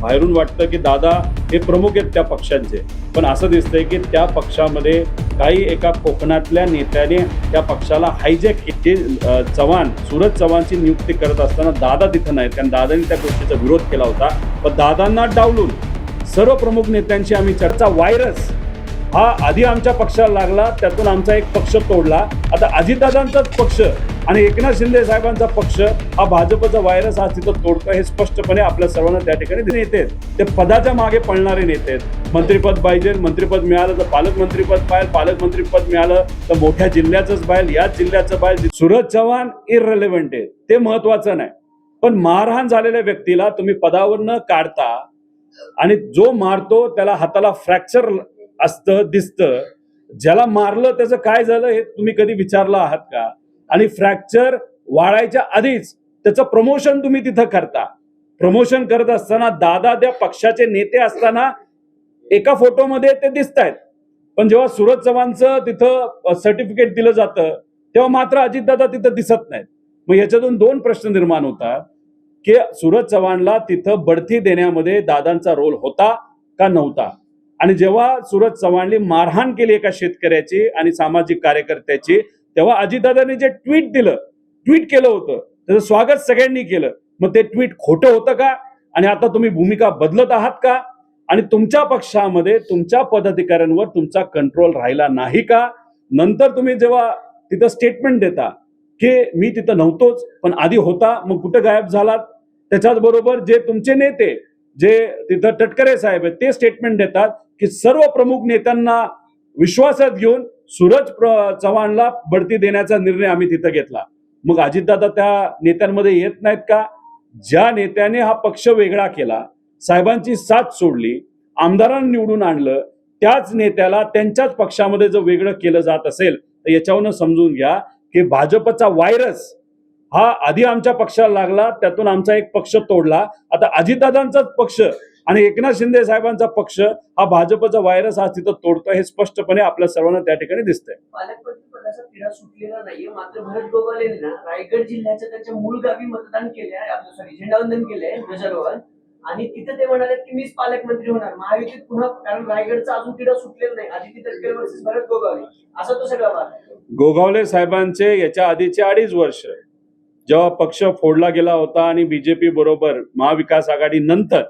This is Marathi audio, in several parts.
बाहेरून वाटतं की दादा हे प्रमुख आहेत त्या पक्षांचे. पण असं दिसतंय की त्या पक्षामध्ये काही एका कोकणातल्या नेत्याने त्या पक्षाला हायजॅक केले चव्हाण सुरज चव्हाणची नियुक्ती करत असताना दादा तिथं नाहीत. कारण दादांनी त्या गोष्टीचा विरोध केला होता. पण दादांना डावलून सर्व प्रमुख नेत्यांशी आम्ही चर्चा व्हायरस हा आधी आमच्या पक्षाला लागला त्यातून आमचा एक पक्ष तोडला. आता अजितदादांचाच पक्ष आणि एकनाथ शिंदे साहेबांचा पक्ष हा भाजपचा व्हायरस आज तिथं तोडतो हे स्पष्टपणे आपल्या सर्वांना त्या ठिकाणी नेते आहेत. ते पदाच्या मागे पळणारे नेते आहेत. मंत्रिपद पाहिजे मंत्रिपद मिळालं तर पालकमंत्रीपद पाहिजे पालकमंत्रीपद मिळालं तर मोठ्या जिल्ह्याचंच पाहिजे याच जिल्ह्याचं पाहिजे. सुरज चव्हाण इररेलेव्हंट आहे. ते महत्वाचं नाही. पण मारहाण झालेल्या व्यक्तीला तुम्ही पदावर न काढता आणि जो मारतो त्याला हाताला फ्रॅक्चर असतं दिसतं. ज्याला मारलं त्याचं काय झालं हे तुम्ही कधी विचारलं आहात का? आणि फ्रॅक्चर वाढायच्या आधीच त्याचं प्रमोशन तुम्ही तिथं करता. प्रमोशन करत असताना दादा त्या पक्षाचे नेते असताना एका फोटोमध्ये ते दिसत आहेत पण जेव्हा सुरज चव्हाणचं तिथं सर्टिफिकेट दिलं जातं तेव्हा मात्र अजितदादा तिथं दिसत नाहीत. मग याच्यातून दोन प्रश्न निर्माण होतात की सुरज चव्हाणला तिथं बढती देण्यामध्ये दादांचा रोल होता का नव्हता? आणि जेव्हा सुरज चव्हाणने मारहाण केली एका शेतकऱ्याची आणि सामाजिक कार्यकर्त्याची तेव्हा अजितदादांनी जे ट्विट दिलं ट्विट केलं होतं त्याचं स्वागत सगळ्यांनी केलं. मग ते ट्विट खोटं होतं का? आणि आता तुम्ही भूमिका बदलत आहात का? आणि तुमच्या पक्षामध्ये तुमच्या पदाधिकाऱ्यांवर तुमचा कंट्रोल राहिला नाही का? नंतर तुम्ही जेव्हा तिथं स्टेटमेंट देता की मी तिथं नव्हतोच पण आधी होता मग कुठं गायब झालात? त्याच्याच बरोबर जे तुमचे नेते जे तिथं तटकरे साहेब आहेत ते स्टेटमेंट देतात की सर्व प्रमुख नेत्यांना विश्वासात घेऊन सूरज प्र- चव्हाणला बढती देण्याचा निर्णय आम्ही तिथं घेतला. मग अजितदादा त्या नेत्यांमध्ये येत नाहीत का? ज्या नेत्याने हा पक्ष वेगळा केला साहेबांची साथ सोडली आमदारांना निवडून आणलं त्याच नेत्याला त्यांच्याच पक्षामध्ये जर वेगळं केलं जात असेल तर याच्यावरनं समजून घ्या की भाजपचा व्हायरस हा आधी आमच्या पक्षाला लागला त्यातून आमचा एक पक्ष तोडला. आता अजितदादांचाच पक्ष आणि एकनाथ शिंदे साहेबांचा पक्ष हा भाजपचा व्हायरस आज तिथं तोडतोय हे स्पष्टपणे आपल्या सर्वांना त्या ठिकाणी दिसतंय. पालकमंत्री पदाचा तिढा सुटलेला नाहीये मात्र भरत गोगावलेने ना रायगड जिल्ह्याच्या त्यांच्या मूळ गावी मतदान केले सॉरी झेंडावंदन केलंय ध्वजारोहण आणि तिथे ते म्हणाले की मीच पालकमंत्री होणार महायुतीत पुन्हा कारण रायगडचा अजून तिढा सुटलेला नाही आदिती तटकरे वर्सेस भरत गोगावले. असा तो सगळा गोगावले साहेबांचे याच्या आधीचे अडीच वर्ष. जेव्हा पक्ष फोडला गेला होता आणि बीजेपी बरोबर महाविकास आघाडी नंतर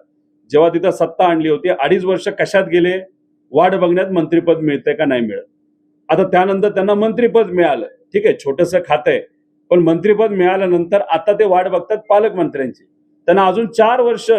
जेव्हा तिथं सत्ता आणली होती अडीच वर्ष कशात गेले? वाट बघण्यात मंत्रीपद मिळतंय का नाही मिळत? आता त्यानंतर त्यांना मंत्रीपद मिळालं. ठीक आहे छोटस खातं आहे. पण मंत्रीपद मिळाल्यानंतर आता ते वाट बघतात पालकमंत्र्यांची. त्यांना अजून चार वर्ष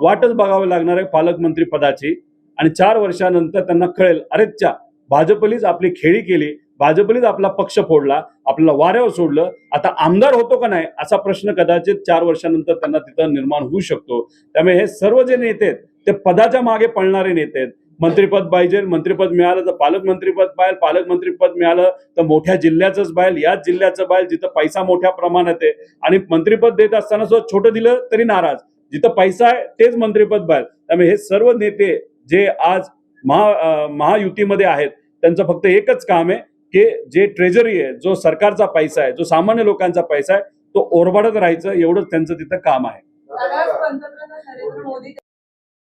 वाटच बघावी लागणार आहे पालकमंत्री पदाची आणि चार वर्षानंतर त्यांना कळेल अरेच्या भाजपलीच आपली खेळी केली. भाजपलीच आपला पक्ष फोडला आपल्याला वाऱ्यावर सोडलं. आता आमदार होतो का नाही असा प्रश्न कदाचित चार वर्षानंतर त्यांना तिथं निर्माण होऊ शकतो. त्यामुळे हे सर्व जे नेते आहेत ते पदाच्या मागे पळणारे नेते आहेत. मंत्रीपद पाहिजे मंत्रीपद मिळालं तर पालकमंत्रीपद पाहिजे पालकमंत्रीपद मिळालं तर मोठ्या जिल्ह्याचंच पाहिजे याच जिल्ह्याचं पाहिजे जिथं पैसा मोठ्या प्रमाणात आहे. आणि मंत्रीपद देत असताना सुद्धा छोटं दिलं तरी नाराज. जिथं पैसा आहे तेच मंत्रीपद पाहिजे. त्यामुळे हे सर्व नेते जे आज महा महायुतीमध्ये आहेत त्यांचं फक्त एकच काम आहे की जे ट्रेजरी आहे जो सरकारचा पैसा आहे जो सामान्य लोकांचा पैसा आहे तो ओरबाडत राहायचं एवढंच त्यांचं तिथं काम आहे.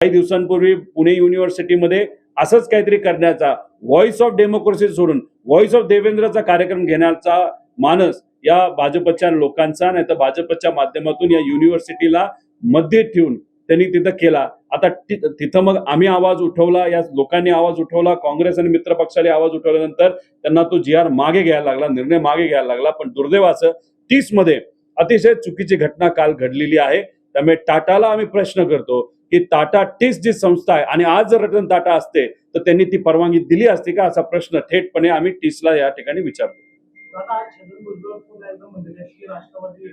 काही दिवसांपूर्वी पुणे युनिव्हर्सिटीमध्ये असंच काहीतरी करण्याचा व्हॉइस ऑफ डेमोक्रेसी सोडून व्हॉइस ऑफ देवेंद्रचा कार्यक्रम घेण्याचा मानस या भाजपच्या लोकांचा नाही तर भाजपच्या माध्यमातून या युनिव्हर्सिटीला मध्ये ठेवून त्यांनी तिथं केला. आता तिथं मग आम्ही आवाज उठवला या लोकांनी आवाज उठवला काँग्रेस आणि मित्र पक्षाने आवाज उठवल्यानंतर त्यांना तो जी आर मागे घ्यायला लागला निर्णय मागे घ्यायला लागला. पण दुर्दैवाचं तीसमध्ये अतिशय चुकीची घटना काल घडलेली आहे. त्यामुळे टाटाला आम्ही प्रश्न करतो की टाटा टीस जी संस्था आहे आणि आज जर रतन टाटा असते तर त्यांनी ती परवानगी दिली असती का असा प्रश्न थेटपणे आम्ही टीसला या ठिकाणी विचारतो. राष्ट्रवादी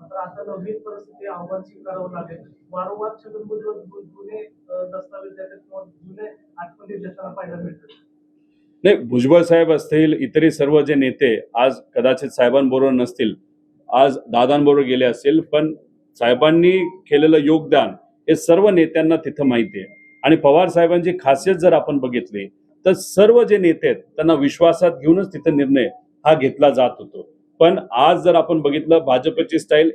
मात्र आता नवीन परिस्थिती आव्हान स्वीकारावं लागेल. वारंवार छगन जुने दस्तावेज देतात किंवा जुने आठवणी देताना पाहायला मिळतात. नाही भुजबळ साहेब असतील इतरही सर्व जे नेते आज कदाचित साहेबांबरोबर नसतील आज दादांबरोबर गेले असतील पण साहेबांनी केलेलं योगदान हे सर्व नेत्यांना तिथं माहिती आहे. आणि पवार साहेबांची खासियत जर आपण बघितली तर सर्व जे नेते आहेत त्यांना विश्वासात घेऊनच तिथं निर्णय हा घेतला जात होतो. पण आज जर आपण बघितलं भाजपची स्टाईल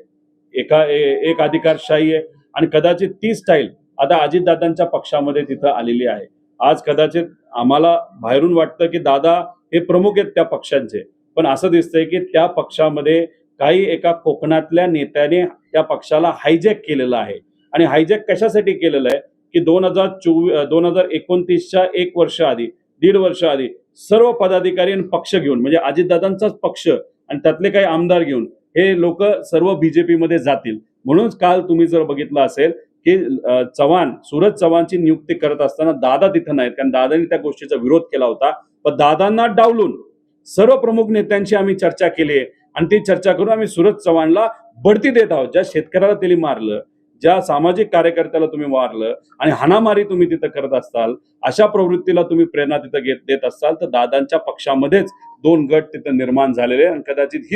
एका ए- एक अधिकारशाही आहे आणि कदाचित ती स्टाईल आता अजितदादांच्या पक्षामध्ये तिथं आलेली आहे. आज कदाचित आम्हाला बाहेरून वाटतं की दादा हे प्रमुख आहेत त्या पक्षांचे पण असं दिसतंय की त्या पक्षामध्ये काही एका कोकणातल्या नेत्याने त्या पक्षाला हायजॅक केलेलं आहे. आणि हायजॅक कशासाठी केलेलं आहे? की दोन हजार चोवीस दोन हजार एकोणतीसच्या एक वर्ष आधी दीड वर्ष आधी सर्व पदाधिकारी आणि पक्ष घेऊन म्हणजे अजितदादांचाच पक्ष आणि त्यातले काही आमदार घेऊन हे लोक सर्व बीजेपी मध्ये जातील. म्हणूनच काल तुम्ही जर बघितलं असेल की चव्हाण सूरज चव्हाणची नियुक्ती करत असताना दादा तिथं नाहीत. कारण दादांनी त्या गोष्टीचा विरोध केला होता. पण दादांना डावलून सर्व प्रमुख नेत्यांशी आम्ही चर्चा केली आहे. आणि ती चर्चा करून आम्ही सूरज चव्हाणला बढती देत आहोत. ज्या शेतकऱ्याला त्यांनी मारलं ज्या सामाजिक कार्यकर्त्याला तुम्ही मारलं आणि हाणामारी तुम्ही तिथं करत असाल अशा प्रवृत्तीला तुम्ही प्रेरणा तिथं घेत देत असाल तर दादांच्या पक्षामध्येच दोन गट तिथं निर्माण झालेले आणि कदाचित ही